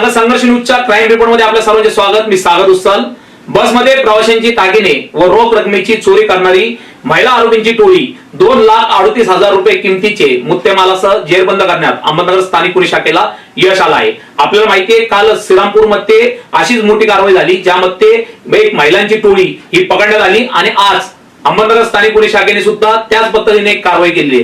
नगर संघर्ष न्यूजच्या क्राईम रिपोर्टमध्ये आपल्या सर्वांचे स्वागत. मी सागर उस्ताल बसमध्ये प्रवाशांची तागिने व रोख रकमेची चोरी करणारी महिला आरोपींची टोळी दोन लाख अडतीस हजार रुपये किमतीचे मुत्तेमालासह जेरबंद करण्यात अहमदनगर स्थानिक पोलीस शाखेला यश आलं आहे आपल्याला माहिती आहे काल श्रीरामपूरमध्ये अशीच मोठी कारवाई झाली ज्यामध्ये एक महिलांची टोळी ही पकडण्यात आली आणि आज अहमदनगर स्थानिक पोलीस शाखेने सुद्धा त्याच पद्धतीने एक कारवाई केली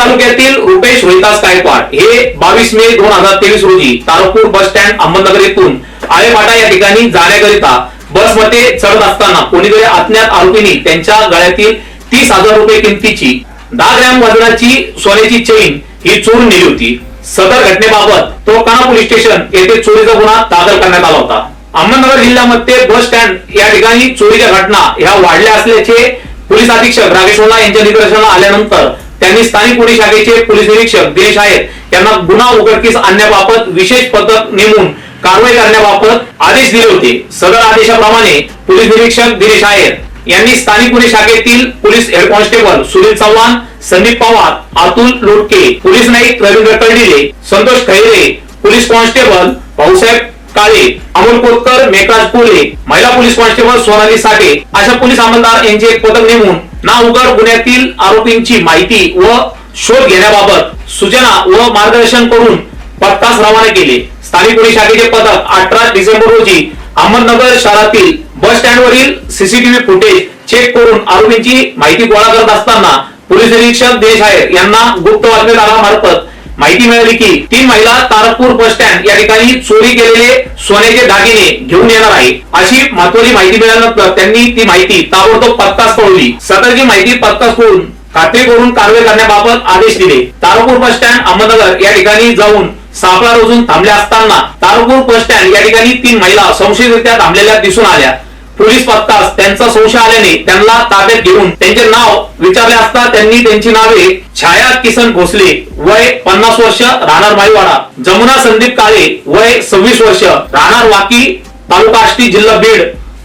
तालुक्यातील रुपेश रोहितास गायकवाड हे बावीस मे दोन हजार तेवीस रोजी तारकपूर बस स्टँड अहमदनगर येथून आळेपाटा या ठिकाणी जाण्याकरिता बसमध्ये चढत असताना कोणीतरी अज्ञात आरोपींनी त्यांच्या गळ्यातील तीस हजार रुपये किमतीची दहा ग्रॅम वजनाची सोन्याची चेन ही चोरून नेली होती. सदर घटनेबाबत तो काना पोलीस स्टेशन येथे चोरीचा गुन्हा दाखल करण्यात आला होता. अहमदनगर जिल्ह्यामध्ये बस स्टँड या ठिकाणी चोरीच्या घटना ह्या वाढल्या असल्याचे पोलीस अधीक्षक राकेश ओला यांच्या निदर्शनाला आल्यानंतर त्यांनी स्थानिक पोलीस शाखेचे पोलीस निरीक्षक दिनेश आहेर यांना गुन्हा उघडकीस आणण्याबाबत विशेष पथक नेमून कारवाई करण्याबाबत आदेश दिले होते. सदर आदेशाप्रमाणे पोलीस निरीक्षक दिनेश आहेर यांनी स्थानिक गुन्हे शाखेतील police head constable Sunil Chavan Sandeep Pawar Atul Lotke police Naik Ravindra Kardile Santosh Khaire police constable Bhausaheb Kale Amol Kotkar Meghraj Pole महिला पोलीस कॉन्स्टेबल सोनाली साठे अशा पोलीस अंमलदार यांचे एक पथक नेमून ना उघड गुन्ह्यातील आरोपींची माहिती व शोध घेण्याबाबत सूचना व मार्गदर्शन करून पथकास रवाना केले. स्थानिक पोलीस शाखेचे पथक अठरा डिसेंबर रोजी अहमदनगर शहरातील बस स्टँडवरील सीसीटीव्ही फुटेज चेक करून आरोपींची माहिती गोळा करत असताना पोलीस निरीक्षक देश आहेर यांना गुप्त बातमीदारामार्फत माहिती मिळाली की तीन महिला तारकपूर बस स्टँड या ठिकाणी चोरी केलेले सोन्याचे दागिने घेऊन येणार आहे. अशी महत्वाची माहिती मिळाल्यानंतर त्यांनी ती माहिती ताबडतोब पत्ताच कळवली सदरची माहिती पत्ताच करून खात्री करून कारवाई करण्याबाबत आदेश दिले. तारकपूर बस स्टँड अहमदनगर या ठिकाणी जाऊन सापळा रोजून थांबल्या असताना तारकपूर बस स्टँड या ठिकाणी तीन महिला संशयरित्या थांबलेल्या दिसून आल्या. पोलीस पथकास त्यांचा संशय आल्याने त्यांना ताब्यात घेऊन त्यांचे नाव विचारले असता त्यांनी त्यांची नावे छाया किसन भोसले वय पन्नास वर्ष राहणार माईवाडा जमुना संदीप काळे वय सव्वीस वर्ष राहणार वाकी तालुका आष्टी जिल्हा बीड.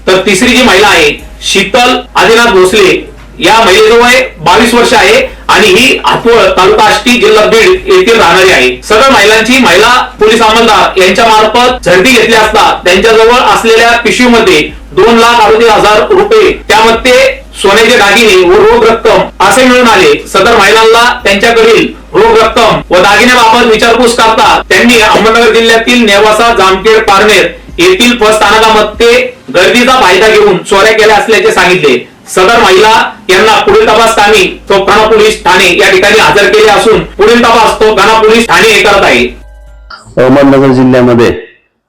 तर तिसरी जी महिला आहे शीतल आदिनाथ भोसले. या महिलेचं वय बावीस वर्ष आहे आणि ही हातवळ तालुका आष्टी जिल्हा बीड येथील राहणारी आहे. सगळ्या महिलांची महिला पोलीस अंमलदार यांच्या मार्फत झडती घेतली असता त्यांच्याजवळ असलेल्या पिशवीमध्ये दोन लाख अडतीस हजार रुपये त्यामध्ये सोन्याचे दागिने व रोख रक्कम असे मिळून आले. सदर महिलांना त्यांच्याकडील रोख रक्कम व दागिन्याबाबत विचारपूस करता त्यांनी अहमदनगर जिल्ह्यातील नेवासा जामखेड पारनेर येथील बस स्थानकामध्ये गर्दीचा फायदा घेऊन चोऱ्या केल्या असल्याचे सांगितले. सदर महिला यांना पुढील तपास कामी तो गणा पोलीस ठाणे या ठिकाणी हजर केले असून पुढील तपास तो गणा पोलीस ठाणे करत आहे. अहमदनगर जिल्ह्यामध्ये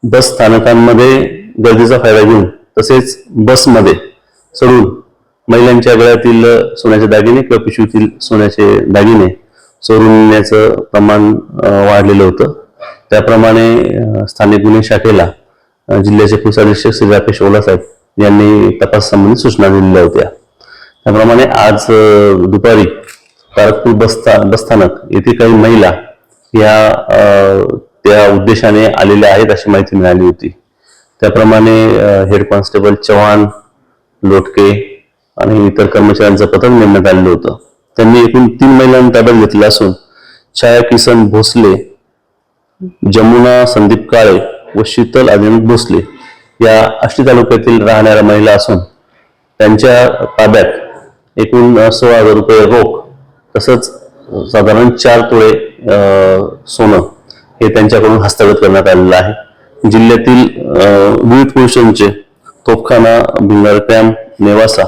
बस स्थानकांमध्ये गर्दीचा फायदा घेऊन तसेच बसमध्ये चढून महिलांच्या गळ्यातील सोन्याचे दागिने किंवा पिशवीतील सोन्याचे दागिने चोरून प्रमाण वाढलेलं होतं. त्याप्रमाणे स्थानिक गुन्हे शाखेला जिल्ह्याचे पोलीस अधीक्षक श्री राकेश ओलासाहेब यांनी तपासासंबंधी सूचना दिलेल्या होत्या. त्याप्रमाणे आज दुपारी तारकपूर बसता बसस्थानक येथे काही महिला या त्या उद्देशाने आलेल्या आहेत अशी माहिती मिळाली होती. त्याप्रमाणे हेड कॉन्स्टेबल चव्हाण लोटके आणि इतर कर्मचाऱ्यांचं पथक नेमण्यात आलेलं होतं. त्यांनी एकूण तीन महिलांना ताब्यात घेतलं असून छाया किसन भोसले जमुना संदीप काळे व शीतल आदिनाथ भोसले या आष्टी तालुक्यातील राहणाऱ्या महिला असून त्यांच्या ताब्यात एकूण सोळा हजार रुपये रोख तसंच साधारण चार तोळे सोनं हे त्यांच्याकडून हस्तगत करण्यात आलेलं आहे. जिल्ह्यातील विविध पुरुषांचे तोफखाना भिंगार कॅम्प नेवासा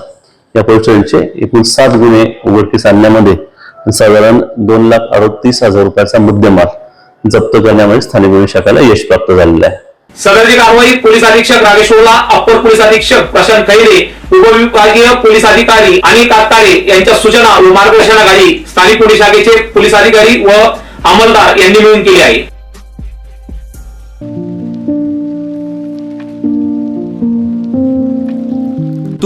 या पोलीस एकूण सात गुन्हे उघडकीस आणण्यामध्ये साधारण दोन लाख अडतीस हजार रुपयाचा मुद्देमाल जप्त करण्यामध्ये स्थानिक गुन्हे शाखेला यश प्राप्त झालेलं आहे. सदरची कारवाई पोलीस अधीक्षक राजेश ओला अप्पर पोलीस अधीक्षक प्रशांत खैरे उपविभागीय पोलीस अधिकारी आणि कातारे यांच्या सूचना व मार्गदर्शनाखाली स्थानिक पोलीस शाखेचे पोलीस अधिकारी व अंमलदार यांनी मिळून केली आहे.